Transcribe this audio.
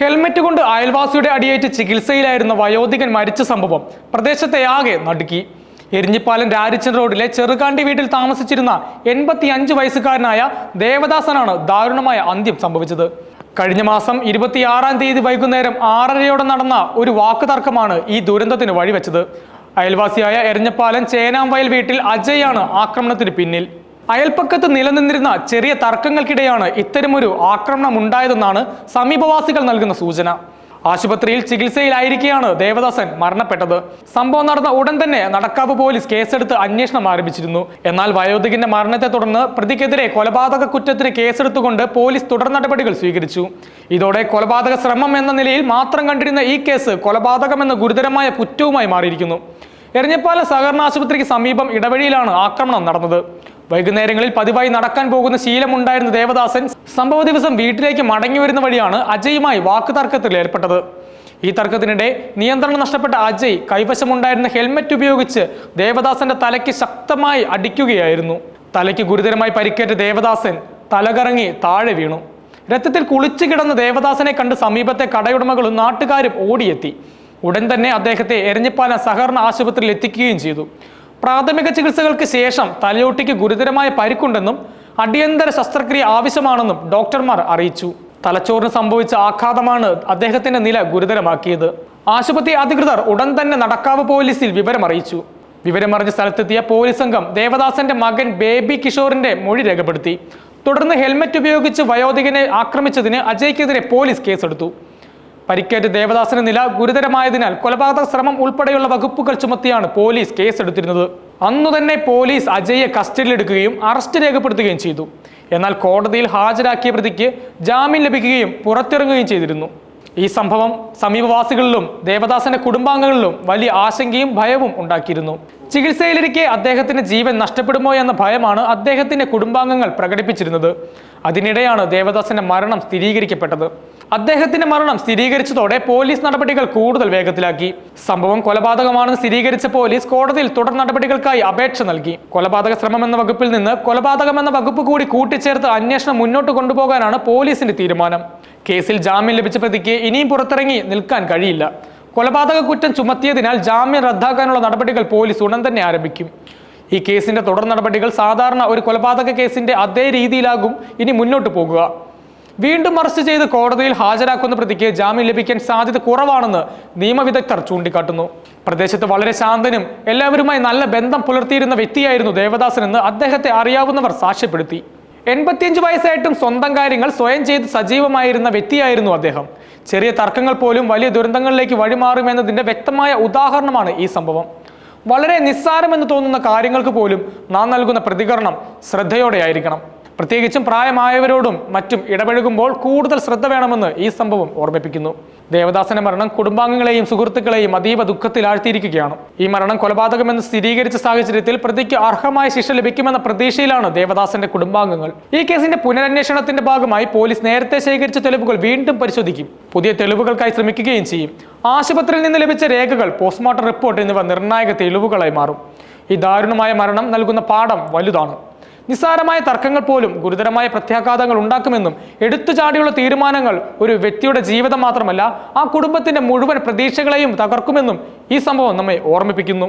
Helmet കൊണ്ട് അയൽവാസിയുടെ അടിയേറ്റ് ചികിത്സയിലായിരുന്ന വയോധികൻ മരിച്ച സംഭവം പ്രദേശത്തെ ആകെ നടുക്കി. എരിഞ്ഞിപ്പാലം രാരിച്ചൻ റോഡിലെ ചെറുകാണ്ടി വീട്ടിൽ താമസിച്ചിരുന്ന എൺപത്തി അഞ്ച് വയസ്സുകാരനായ ദേവദാസനാണ് ദാരുണമായ അന്ത്യം സംഭവിച്ചത്. കഴിഞ്ഞ മാസം ഇരുപത്തിയാറാം തീയതി വൈകുന്നേരം ആറരയോടെ നടന്ന ഒരു വാക്കുതർക്കമാണ് ഈ ദുരന്തത്തിന് വഴിവെച്ചത്. അയൽവാസിയായ എരഞ്ഞപ്പാലം ചേനാംവയൽ വീട്ടിൽ അജയ് ആണ് ആക്രമണത്തിന് പിന്നിൽ. അയൽപ്പക്കത്ത് നിലനിന്നിരുന്ന ചെറിയ തർക്കങ്ങൾക്കിടെയാണ് ഇത്തരമൊരു ആക്രമണം ഉണ്ടായതെന്നാണ് സമീപവാസികൾ നൽകുന്ന സൂചന. ആശുപത്രിയിൽ ചികിത്സയിലായിരിക്കെയാണ് ദേവദാസൻ മരണപ്പെട്ടത്. സംഭവം നടന്ന ഉടൻ തന്നെ നടക്കാവ് പോലീസ് കേസെടുത്ത് അന്വേഷണം ആരംഭിച്ചിരുന്നു. എന്നാൽ വയോധികന്റെ മരണത്തെ തുടർന്ന് പ്രതിക്കെതിരെ കൊലപാതക കുറ്റത്തിന് കേസെടുത്തുകൊണ്ട് പോലീസ് തുടർ നടപടികൾ സ്വീകരിച്ചു. ഇതോടെ കൊലപാതക ശ്രമം എന്ന നിലയിൽ മാത്രം കണ്ടിരുന്ന ഈ കേസ് കൊലപാതകം എന്ന ഗുരുതരമായ കുറ്റവുമായി മാറിയിരിക്കുന്നു. എറിഞ്ഞപ്പാല സഹകരണ ആശുപത്രിക്ക് സമീപം ഇടവഴിയിലാണ് ആക്രമണം നടന്നത്. വൈകുന്നേരങ്ങളിൽ പതിവായി നടക്കാൻ പോകുന്ന ശീലമുണ്ടായിരുന്ന ദേവദാസൻ സംഭവ ദിവസം വീട്ടിലേക്ക് മടങ്ങി വരുന്ന വഴിയാണ് അജയുമായി വാക്കുതർക്കത്തിൽ ഏർപ്പെട്ടത്. ഈ തർക്കത്തിനിടെ നിയന്ത്രണം നഷ്ടപ്പെട്ട അജയ് കൈവശമുണ്ടായിരുന്ന ഹെൽമറ്റ് ഉപയോഗിച്ച് ദേവദാസന്റെ തലയ്ക്ക് ശക്തമായി അടിക്കുകയായിരുന്നു. തലയ്ക്ക് ഗുരുതരമായി പരിക്കേറ്റ ദേവദാസൻ തലകറങ്ങി താഴെ വീണു. രക്തത്തിൽ കുളിച്ചു കിടന്ന ദേവദാസനെ കണ്ട് സമീപത്തെ കടയുടമകളും നാട്ടുകാരും ഓടിയെത്തി. ഉടൻ തന്നെ അദ്ദേഹത്തെ എരഞ്ഞിപ്പാല സഹകരണ ആശുപത്രിയിൽ എത്തിക്കുകയും ചെയ്തു. പ്രാഥമിക ചികിത്സകൾക്ക് ശേഷം തലയോട്ടിക്ക് ഗുരുതരമായ പരിക്കുണ്ടെന്നും അടിയന്തര ശസ്ത്രക്രിയ ആവശ്യമാണെന്നും ഡോക്ടർമാർ അറിയിച്ചു. തലച്ചോറിന് സംഭവിച്ച ആഘാതമാണ് അദ്ദേഹത്തിന്റെ നില ഗുരുതരമാക്കിയത്. ആശുപത്രി അധികൃതർ ഉടൻ തന്നെ നടക്കാവ് പോലീസിൽ വിവരം അറിയിച്ചു. വിവരമറിഞ്ഞ സ്ഥലത്തെത്തിയ പോലീസ് സംഘം ദേവദാസന്റെ മകൻ ബേബി കിഷോറിന്റെ മൊഴി രേഖപ്പെടുത്തി. തുടർന്ന് ഹെൽമറ്റ് ഉപയോഗിച്ച് വയോധികനെ ആക്രമിച്ചതിന് അജയ്ക്കെതിരെ പോലീസ് കേസെടുത്തു. പരിക്കേറ്റ ദേവദാസിന്റെ നില ഗുരുതരമായതിനാൽ കൊലപാതക ശ്രമം ഉൾപ്പെടെയുള്ള വകുപ്പുകൾ ചുമത്തിയാണ് പോലീസ് കേസെടുത്തിരുന്നത്. അന്നു തന്നെ പോലീസ് അജയെ കസ്റ്റഡിയിലെടുക്കുകയും അറസ്റ്റ് രേഖപ്പെടുത്തുകയും ചെയ്തു. എന്നാൽ കോടതിയിൽ ഹാജരാക്കിയ പ്രതിക്ക് ജാമ്യം ലഭിക്കുകയും പുറത്തിറങ്ങുകയും ചെയ്തിരുന്നു. ഈ സംഭവം സമീപവാസികളിലും ദേവദാസന്റെ കുടുംബാംഗങ്ങളിലും വലിയ ആശങ്കയും ഭയവും ഉണ്ടാക്കിയിരുന്നു. ചികിത്സയിലിരിക്കെ അദ്ദേഹത്തിന് ജീവൻ നഷ്ടപ്പെടുമോ എന്ന ഭയമാണ് അദ്ദേഹത്തിന്റെ കുടുംബാംഗങ്ങൾ പ്രകടിപ്പിച്ചിരുന്നത്. അതിനിടെയാണ് ദേവദാസിന്റെ മരണം സ്ഥിരീകരിക്കപ്പെട്ടത്. അദ്ദേഹത്തിന്റെ മരണം സ്ഥിരീകരിച്ചതോടെ പോലീസ് നടപടികൾ കൂടുതൽ വേഗത്തിലാക്കി. സംഭവം കൊലപാതകമാണെന്ന് സ്ഥിരീകരിച്ച പോലീസ് കോടതിയിൽ തുടർ നടപടികൾക്കായി അപേക്ഷ നൽകി. കൊലപാതക ശ്രമം എന്ന വകുപ്പിൽ നിന്ന് കൊലപാതകം എന്ന വകുപ്പ് കൂടി കൂട്ടിച്ചേർത്ത് അന്വേഷണം മുന്നോട്ട് കൊണ്ടുപോകാനാണ് പോലീസിന്റെ തീരുമാനം. കേസിൽ ജാമ്യം ലഭിച്ച പ്രതിക്ക് ഇനിയും പുറത്തിറങ്ങി നിൽക്കാൻ കഴിയില്ല. കൊലപാതക കുറ്റം ചുമത്തിയതിനാൽ ജാമ്യം റദ്ദാക്കാനുള്ള നടപടികൾ പോലീസ് ഉടൻ തന്നെ ആരംഭിക്കും. ഈ കേസിന്റെ തുടർ നടപടികൾ സാധാരണ ഒരു കൊലപാതക കേസിന്റെ അതേ രീതിയിലാകും. ഇനി മുന്നോട്ട് പോകുക. വീണ്ടും അറസ്റ്റ് ചെയ്ത് കോടതിയിൽ ഹാജരാക്കുന്ന പ്രതിക്ക് ജാമ്യം ലഭിക്കാൻ സാധ്യത കുറവാണെന്ന് നിയമവിദഗ്ധർ ചൂണ്ടിക്കാട്ടുന്നു. പ്രദേശത്ത് വളരെ ശാന്തനും എല്ലാവരുമായി നല്ല ബന്ധം പുലർത്തിയിരുന്ന വ്യക്തിയായിരുന്നു ദേവദാസൻ എന്ന് അദ്ദേഹത്തെ അറിയാവുന്നവർ സാക്ഷ്യപ്പെടുത്തി. എൺപത്തിയഞ്ച് വയസ്സായിട്ടും സ്വന്തം കാര്യങ്ങൾ സ്വയം ചെയ്ത് സജീവമായിരുന്ന വ്യക്തിയായിരുന്നു അദ്ദേഹം. ചെറിയ തർക്കങ്ങൾ പോലും വലിയ ദുരന്തങ്ങളിലേക്ക് വഴിമാറുമെന്നതിന്റെ വ്യക്തമായ ഉദാഹരണമാണ് ഈ സംഭവം. വളരെ നിസ്സാരമെന്ന് തോന്നുന്ന കാര്യങ്ങൾക്ക് പോലും നാം നൽകുന്ന പ്രതികരണം ശ്രദ്ധയോടെയായിരിക്കണം. പ്രത്യേകിച്ചും പ്രായമായവരോടും മറ്റും ഇടപഴകുമ്പോൾ കൂടുതൽ ശ്രദ്ധ വേണമെന്ന് ഈ സംഭവം ഓർമ്മിപ്പിക്കുന്നു. ദേവദാസന്റെ മരണം കുടുംബാംഗങ്ങളെയും സുഹൃത്തുക്കളെയും അതീവ ദുഃഖത്തിലാഴ്ത്തിയിരിക്കുകയാണ്. ഈ മരണം കൊലപാതകമെന്ന് സ്ഥിരീകരിച്ച സാഹചര്യത്തിൽ പ്രതിക്ക് അർഹമായ ശിക്ഷ ലഭിക്കുമെന്ന പ്രതീക്ഷയിലാണ് ദേവദാസന്റെ കുടുംബാംഗങ്ങൾ. ഈ കേസിന്റെ പുനരന്വേഷണത്തിന്റെ ഭാഗമായി പോലീസ് നേരത്തെ ശേഖരിച്ച തെളിവുകൾ വീണ്ടും പരിശോധിക്കും. പുതിയ തെളിവുകൾക്കായി ശ്രമിക്കുകയും ചെയ്യും. ആശുപത്രിയിൽ നിന്ന് ലഭിച്ച രേഖകൾ പോസ്റ്റ്മോർട്ടം റിപ്പോർട്ട് എന്നിവ നിർണായക തെളിവുകളായി മാറും. ഈ ദാരുണമായ മരണം നൽകുന്ന പാഠം വലുതാണ്. നിസ്സാരമായ തർക്കങ്ങൾ പോലും ഗുരുതരമായ പ്രത്യാഘാതങ്ങൾ ഉണ്ടാക്കുമെന്നും എടുത്തുചാടിയുള്ള തീരുമാനങ്ങൾ ഒരു വ്യക്തിയുടെ ജീവിതം മാത്രമല്ല ആ കുടുംബത്തിന്റെ മുഴുവൻ പ്രതീക്ഷകളെയും തകർക്കുമെന്നും ഈ സംഭവം നമ്മെ ഓർമ്മിപ്പിക്കുന്നു.